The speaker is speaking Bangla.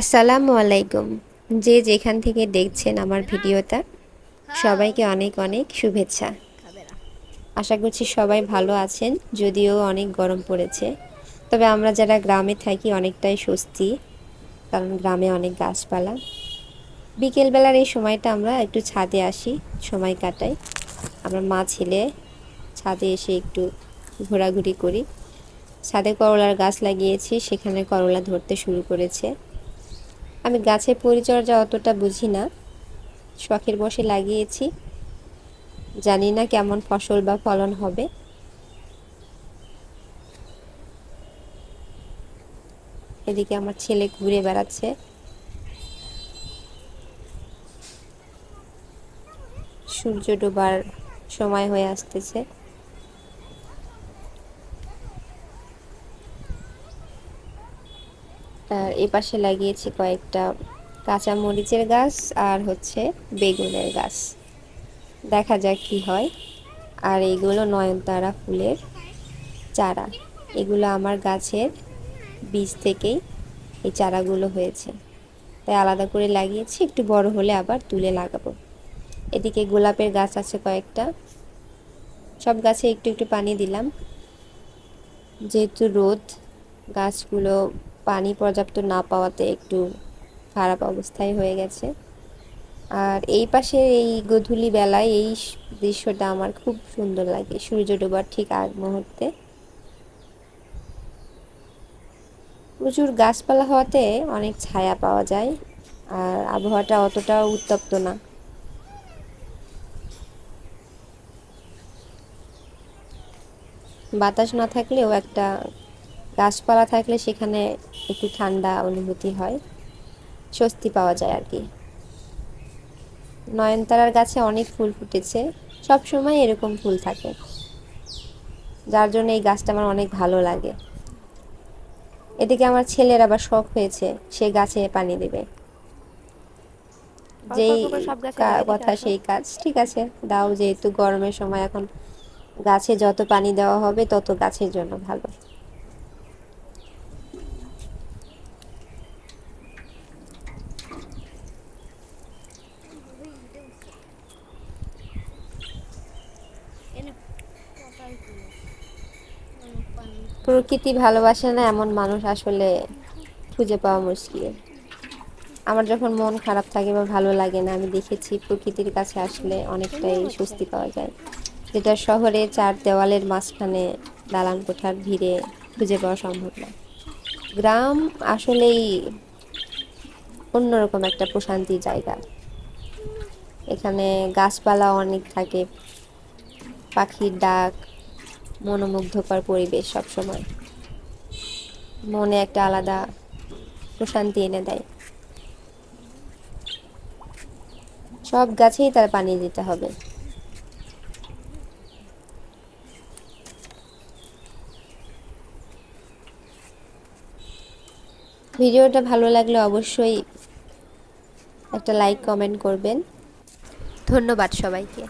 আসসালামু আলাইকুম। যে যেখান থেকে দেখছেন আমার ভিডিওটা, সবাইকে অনেক অনেক শুভেচ্ছা। আশা করছি সবাই ভালো আছেন, যদিও অনেক গরম পড়েছে। তবে আমরা যারা গ্রামে থাকি অনেকটাই স্বস্তি, কারণ গ্রামে অনেক গাছপালা। বিকেলবেলার এই সময়টা আমরা একটু ছাদে আসি, সময় কাটাই। আমরা মা ছেলে ছাদে এসে একটু ঘোরাঘুরি করি। ছাদে করলার গাছ লাগিয়েছি, সেখানে করলা ধরতে শুরু করেছে। আমি গাছের পরিচর্যা অতটা বুঝি না। শখের বসে লাগিয়েছি। জানি না কেমন ফসল বা ফলন হবে। এদিকে আমার ছেলে ঘুরে বেড়াচ্ছে। সূর্য ডোবার সময় হয়ে আসতেছে। আর এ পাশে লাগিয়েছি কয়েকটা কাঁচা মরিচের গাছ আর হচ্ছে বেগুনের গাছ। দেখা যাক কি হয়। আর এইগুলো নয়নতারা ফুলের চারা। এগুলো আমার গাছের বীজ থেকেই এই চারাগুলো হয়েছে। তাই আলাদা করে লাগিয়েছি, একটু বড় হলে আবার তুলে লাগাবো। এদিকে গোলাপের গাছ আছে কয়েকটা। সব গাছে একটু একটু পানি দিলাম। যেহেতু রোদ, গাছগুলো পানি পর্যাপ্ত না পাওয়াতে একটু খারাপ অবস্থায় হয়ে গেছে। আর এই পাশে এই গধূলি বেলায় এই দৃশ্যটা আমার খুব সুন্দর লাগে, সূর্য ডোবার ঠিক আগ মুহূর্তে। প্রচুর গাছপালা হওয়াতে অনেক ছায়া পাওয়া যায়, আর আবহাওয়াটা অতটা উত্তপ্ত না। বাতাস না থাকলেও একটা গাছপালা থাকলে সেখানে একটু ঠান্ডা অনুভূতি হয় স্বস্তি পাওয়া যায় আর কি। নয়নতারার গাছে অনেক ফুল ফুটেছে সব সময় এরকম ফুল থাকে। যার জন্য এই গাছটা আমার অনেক ভালো লাগে। এদিকে আমার ছেলের আবার শখ হয়েছে সে গাছে পানি দেবে। যেই কথা সেই কাজ ঠিক আছে। দাও যেহেতু গরমের সময় এখন গাছে যত পানি দেওয়া হবে তত গাছের জন্য ভালো। প্রকৃতি ভালোবাসে না, এমন মানুষ আসলে খুঁজে পাওয়া মুশকিল। আমার যখন মন খারাপ থাকে বা ভালো লাগে না, আমি দেখেছি প্রকৃতির কাছে আসলে অনেকটাই স্বস্তি পাওয়া যায়। যেটা শহরে চার দেওয়ালের মাঝখানে দালান কোঠার ভিড়ে খুঁজে পাওয়া সম্ভব না। গ্রাম আসলেই অন্যরকম একটা প্রশান্তির জায়গা। এখানে গাছপালা অনেক থাকে, পাখির ডাক মনোমুগ্ধকর পরিবেশ সবসময়। মনে একটা আলাদা প্রশান্তি এনে দেয়। সব গাছেই তার পানি দিতে হবে। ভিডিওটা ভালো লাগলে অবশ্যই একটা লাইক, কমেন্ট করবেন। ধন্যবাদ সবাইকে।